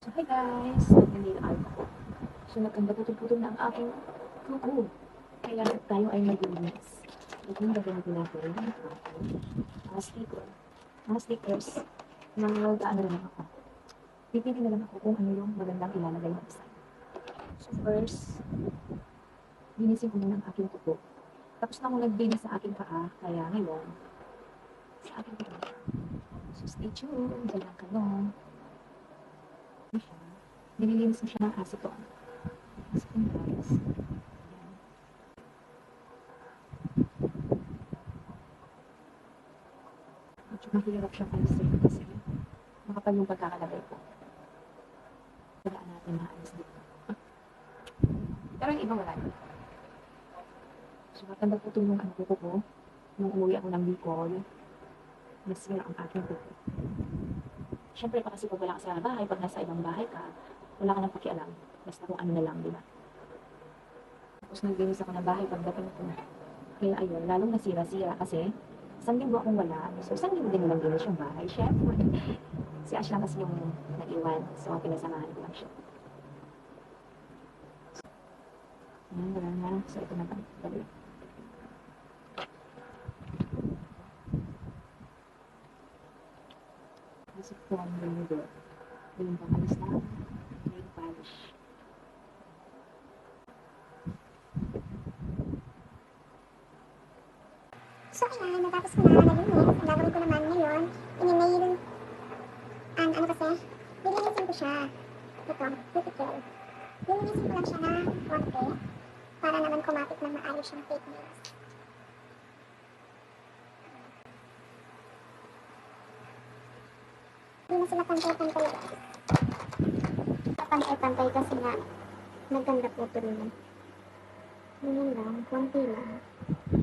So, hi guys! Nag-nail art ako. So, nagkanda-putol-putol na ang aking kuko. Kaya tayo ay maglinis. Ito yung gagamitin natin. Mga sticker. Mga stickers. Mga gaano lang ako. Pipili na lang ako kung ano yung magandang ilalagay na design. So, first, linisin ko muna ang aking kuko. Tapos na ako naglinis sa aking paa. Kaya ngayon, sa aking kuko. So, stay tuned. Diyan lang mo siya, nililinis mo siya ng acetone. Acetone guys. Medyo mahirap siyang alisin kasi makapal yung pagkakalagay ko. Tagaan natin maalis dito. Pero yung iba wala yun. So, matanda po ito yung ano ko ko. Nung umuwi ako ng Bicol, nasira ang aking kuko. Siyempre pa kasi pag wala ka sa bahay, pag nasa ibang bahay ka, wala ka nang pakialam. Basta kung ano na lang, di ba? Tapos naglinis ako ng bahay pagdating ko. Kaya ayun, lalong nasira-sira kasi isang linggo akong wala. So isang linggo din nalang linis yung bahay. Siyempre, si Ash lang kasi yung nag-iwan. So pinasamahan ko lang siya. Ayan, wala na. So ito na ba? Dali. Kasi ito ang linggo. Yung pangalis na polish. So ayan, natapos ko na nalinis. Ang gagawin ko naman ngayon, ininail, ang ano kasi, lilinisin ko siya. Ito, cuticle. Lilinisin ko lang siya na konti para naman kumapit ng maayos yung fake nails. Hindi na sila pantay-pantay. Pantay-pantay kasi nga, maganda po ito rin. Ganyan lang, konti lang.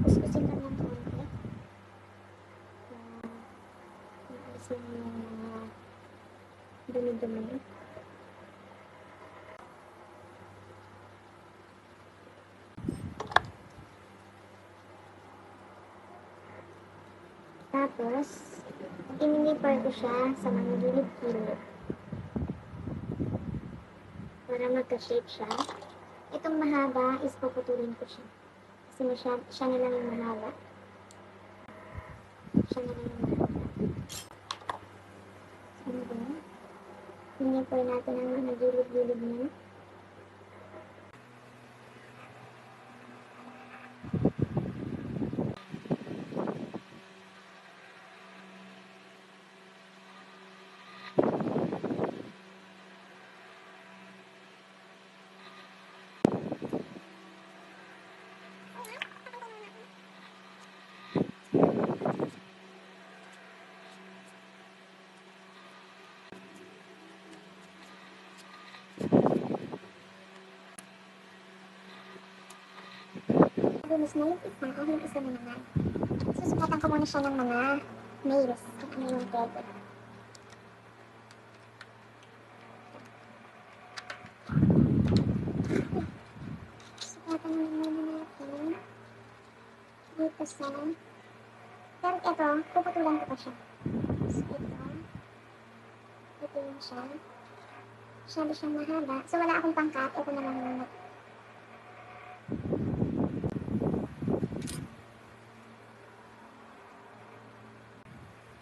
Kuskusin lang yung konti. Uh, Naalisin yung mga dumi-dumi. Tapos, ininipar ko siya sa mga gilid-gilid. Para magka-shape siya. Itong mahaba is puputulin ko siya. Kasi masya, siya na lang yung mahaba. Siya na lang yung mahaba. Ano ba? Hinipar natin ang mga gilid-gilid niya. Linis na yung isa, yung isa na naman. Susukatan ko muna siya ng mga nails, kung ano yung pwede. Sukatan na muna natin. Dito sa... Pero ito, puputulan ko pa siya. So ito, ito yung siya. Masyado siyang mahaba. So wala akong pangkat, ito na lang muna.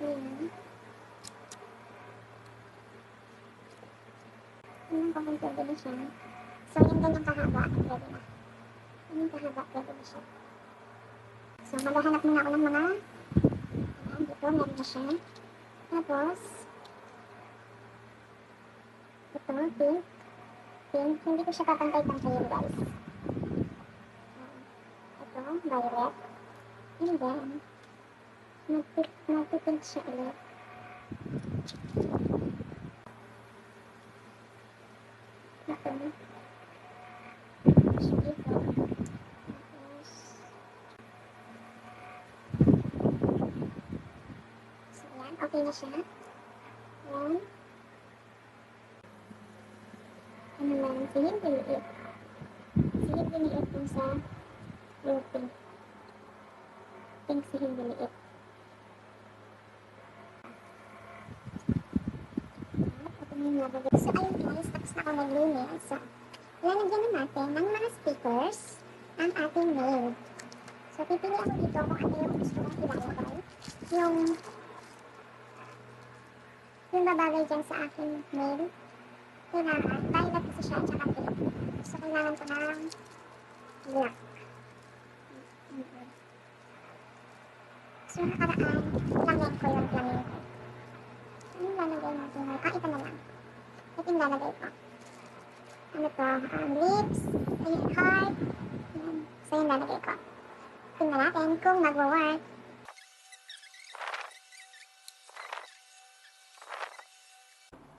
Ayan. Pwede na siya. So, yung ganyang kahaba, pwede na. Yung kahaba, pwede na siya. So, maghahanap muna ako ng mga ayan, dito, meron na siya. Tapos, ito, pink. Pink, hindi ko siya kapantay-pantayin, guys. Ito, violet. And then, nagpipint siya ulit. Ito. So, dito. Tapos, so, yan. Okay na siya. Yan. Ano lang, silid liliit. Silid liliit dun sa yung pink. Pink yung nabibig. So, ayun guys, tapos na ako naglinis. So, lalagyan na natin ng mga stickers ang ating mail. So, pipili ako dito kung ano yung gusto kong ilalagay. Yung yung babagay dyan sa aking mail. Kailangan, violet kasi siya at saka pink. So, kailangan ko ng black. So, nakaraan, plamen ko yung plamen ko. Ano lalagay natin? Ah, ito na lang. Ito yung lalagay ko. Ano to? Um, lips, ayun, heart. Yan. So, yung lalagay ko. Tingnan natin kung magwa-work.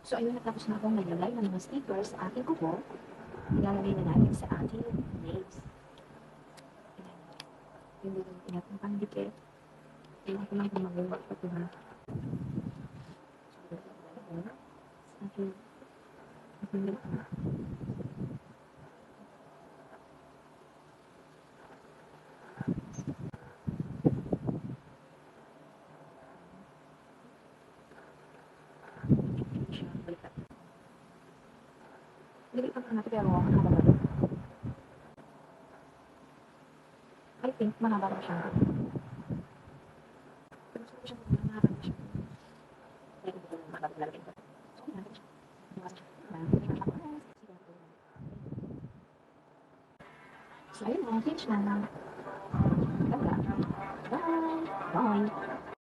So, ayun, natapos na akong naglagay ng mga stickers sa aking kuko. Ilalagay na natin sa ating nails. Yung mga pinatang pandikit. Tingnan ko lang mag-work pa ito sa aking aking nails. siya balikat. Balikat na natin pero mahaba ba rin? I think mahaba pa siya. Pero gusto ko siya mahaba na siya. Hindi ko mahaba na. So, ayun na. Finish na. Ganda. Bye! Bye!